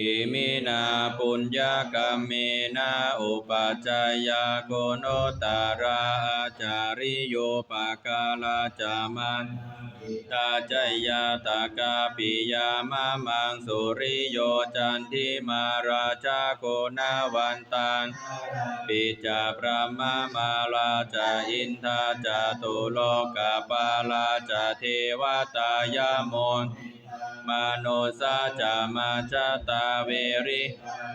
อิมินาปุญญากรรมนาอุปจายโกโนตาราอาจาริโยปกาลาจามันตาจยาตากาปิยามามังสุริโยจันทิมาราชาโกนาวันตังปิจาพระมามาลาจาอินทาจาตุโลกาปาลาจาเทวตายามน มโนสาจามาจาตาเวริ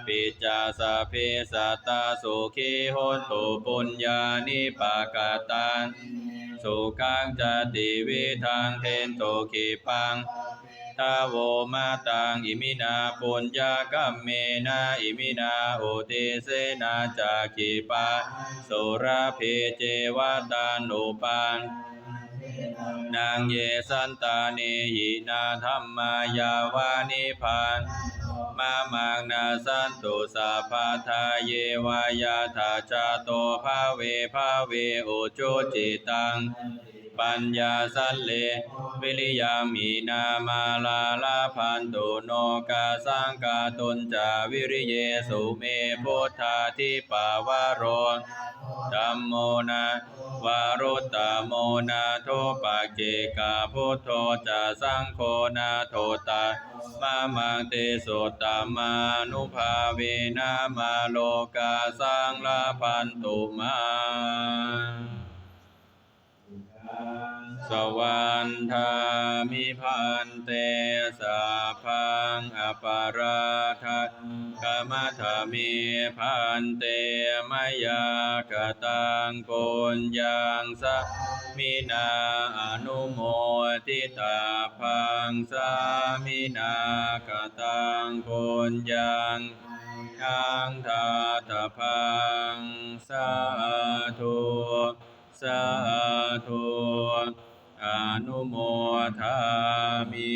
ปิจาสพเพสัตาสุขีโหตุปุญญานิปากาตังสุขังจติวิทังเทนโตขีปังทาโวมาตังอิมินาปุญญากัมเมนาอิมินาโอติเสนาจักขิปาสุราเพเจวตานุปัง นางเยสันตาเนหินาธรรมายาวานิพานมามังนาสันตุสาพาทาเยวายาทาจาโตภาเวภาเวโอจุจิตัง ปัญญาสัลเลวิริยามีนามาลาลาพันตุโนกาสังกาตุนจาวิริเยสุเมพุทธาทิปาวโรธัมโมนาวารุตตโมนาโทปะเกกาพุทโธจะสังโฆนาโทตามามังเตสุตตมานุภาเวนามาโลกาสังลาพันตุมา สวันทามิพันเตสาพังอปาราทัตกมะทามิพันเตมยากตังปุญญังสะมินาอนุโมทิตาพังสามินากตังปุญญังยังทาตพังสาธุสาธุ นุโมทามิ